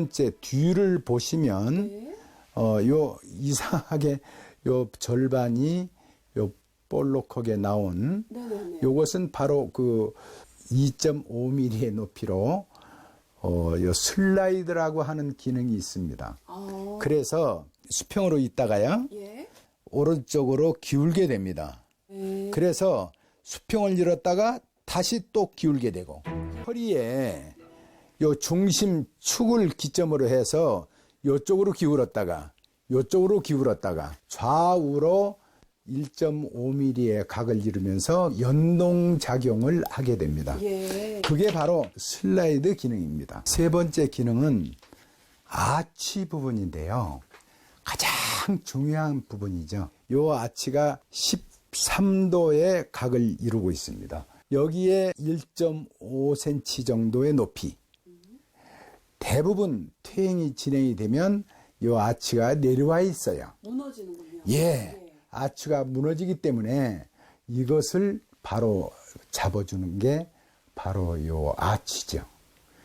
번째 뒤를 보시면 네. 어요 이상하게 요 절반이 요 볼록하게 나온 네네네. 요것은 바로 그 2.5mm의 높이로 어, 요 슬라이드라고 하는 기능이 있습니다. 아, 그래서 수평으로 있다가요, 예. 오른쪽으로 기울게 됩니다. 네. 그래서 수평을 잃었다가 다시 또 기울게 되고, 허리에 요 중심 축을 기점으로 해서 요쪽으로 기울었다가, 요쪽으로 기울었다가, 좌우로 1.5mm의 각을 이루면서 연동 작용을 하게 됩니다. 예. 그게 바로 슬라이드 기능입니다. 세 번째 기능은 아치 부분인데요. 가장 중요한 부분이죠. 요 아치가 13도의 각을 이루고 있습니다. 여기에 1.5cm 정도의 높이. 대부분 퇴행이 진행이 되면 요 아치가 내려와 있어요. 무너지는군요. 예. 아치가 무너지기 때문에 이것을 바로 잡아주는 게 바로 요 아치죠.